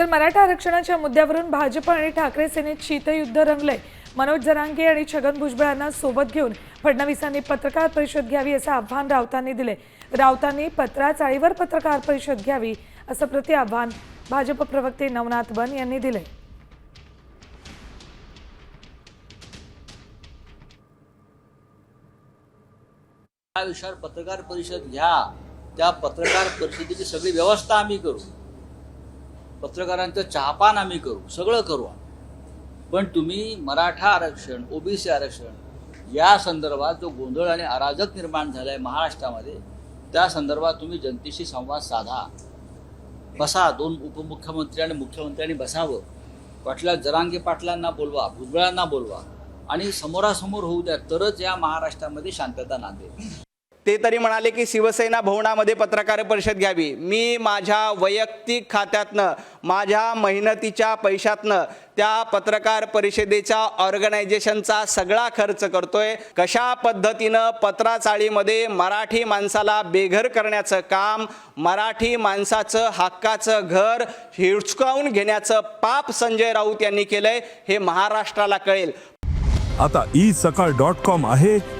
तर मराठा आरक्षणाच्या मुद्द्यावरून भाजप आणि ठाकरे सेनेत शीतयुद्ध रंगलंय. मनोज जरांगे आणि छगन भुजबळांना सोबत घेऊन फडणवीसांनी पत्रकार परिषद घ्यावी असं आव्हान राऊतांनी दिले राऊतांनी पत्राचाळीवर पत्रकार परिषद घ्यावी असं प्रति आव्हान भाजप प्रवक्ते नवनाथ बन यांनी दिले विषयावर पत्रकार परिषद घ्या. त्या पत्रकार परिषदेची सगळी व्यवस्था आम्ही करू. पत्रकारांचं चहापान आम्ही करू सगळं करू पण तुम्ही मराठा आरक्षण ओबीसी आरक्षण या संदर्भात जो गोंधळ आणि अराजक निर्माण झाला आहे महाराष्ट्रामध्ये त्या संदर्भात तुम्ही जनतेशी संवाद साधा. बसा दोन उपमुख्यमंत्री आणि मुख्यमंत्र्यांनी बसावं. पाटला जरांगे पाटलांना बोलवा भुजबळांना बोलवा. आणि समोरासमोर होऊ द्या तरच या महाराष्ट्रामध्ये शांतता नांदेल. ते तरी म्हणाले की शिवसेना भवनामध्ये पत्रकार परिषद घ्यावी. मी माझ्या वैयक्तिक खात्यातनं माझ्या मेहनतीच्या पैशातनं त्या पत्रकार परिषदेच्या ऑर्गनायझेशनचा सगळा खर्च करतोय. कशा पद्धतीनं पत्राचाळीमध्ये मराठी माणसाला बेघर करण्याचं काम मराठी माणसाचं हक्काचं घर हिचकावून घेण्याचं पाप संजय राऊत यांनी केलंय हे महाराष्ट्राला कळेल. आता ई सकाळ डॉट कॉम आहे.